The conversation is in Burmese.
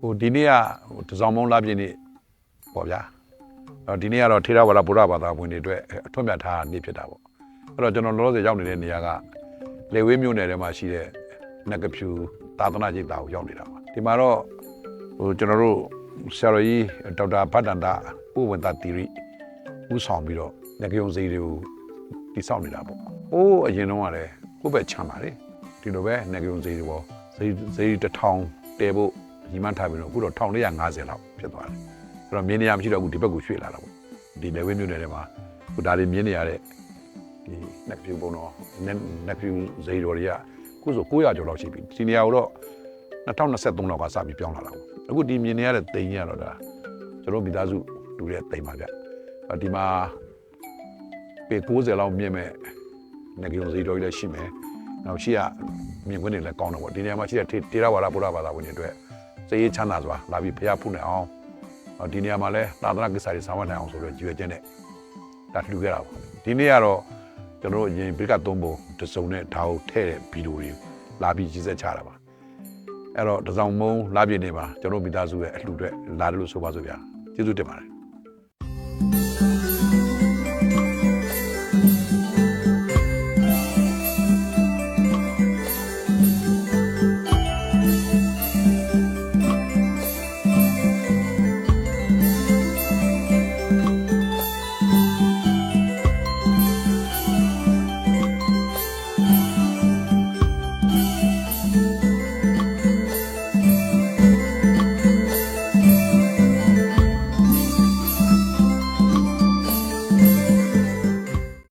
ဟိုဒီနေ့ကဟိုတစောင်းမုံလာပြည့်နေ့ပေါ့ဗျာအဲ့တော့ဒီနေ့ကတော့ထေရဝါဒဗုဒ္ဓဘာသာဝင်တွေအတွက်အထွတ်မြတ်ထားနေ့ဖြစ်တာပေါ့အဲ့တော့ကျွန်တော်လောလောဆယ်ရောက်နေတဲ့နေရာကလေဝေးမြို့နယ်ထဲမှာရှိတဲ့နဂဖြူသာသနာ့ကျိတ်တာကိုရောက်နေတာပါဒီမှာတော့ဟိုကျွန်တော်တို့ဆရာတော်ကြီးဒေါက်တာဗတ္တန္တဥဝန္တတိရိဦးဆောင်ပြီးတော့ငကယုံစိတ်တွေကို တိဆောက်နေတာပေါ့။အိုးအရင်တော့ကလည်းကိုယ့်ဘက်ချမ်းပါလေဒီလိုပဲငကယုံစိတ်တွေပေါ့စိတ်စိတ်တစ်ထောင်တဲဖို့ညီမထားပြီးတော့အခုတော့1450လောက်ဖြစ်သွားတယ်။အဲ့တော့မြင်းနေရမရှိတော့အခုဒီဘက်ကိုရွှေ့လာတာပေါ့။ဒီလေဝင်းမြို့နယ်ထဲမှာခုဒါတွေမြင်းနေရတဲ့ဒီနက်ဖြူပုံတော့နက်ဖြူစိတ်တော်တွေကအခုဆို900ကျော်လောက်ရှိပြီ။ဒီနေရာကိုတော့2023လောက်ကစပြီးပြောင်းလာတာပေါ့။အခုဒီမြင်းနေရတဲ့တိမ်ကြီးကတော့ဒါကျွန်တော်မိသားစုလူတဲ့တိမ်ပါဗျ။အဲ့ဒီမှာ ပေ90လောက်မြင့်မဲ့ငကယုံစီတော်ကြီးလည်းရှိမယ်။နောက်ရှိရမြင်ကွင်းတွေလည်းကောင်းတယ်ပေါ့ဒီနေရာမှာရှိတဲ့ထေထေရဝါဒဗုဒ္ဓဘာသာဝင်တွေအတွက်စိတ်ရေးချမ်းသာစွာလာပြီးဖျားဖုန်နိုင်အောင်အော်ဒီနေရာမှာလည်းသာသနာကိစ္စတွေဆောင်ရွက်နိုင်အောင်ဆိုတော့ကြွေကျင်းနဲ့ဒါလှူခဲ့တာပေါ့ဒီနေ့ကတော့ကျွန်တော်တို့အရင်ဘိကသုံးပုံတစ်စုံနဲ့ဒါကိုထည့်တဲ့ဗီဒီယိုတွေလာပြီးကြီးစက်ချတာပါအဲ့တော့တစောင်းမုံလာပြည့်နေပါကျွန်တော်မိသားစုရဲ့အလှူအတွက်လာတယ်လို့ဆိုပါစို့ဗျာကျေးဇူးတင်ပါတယ်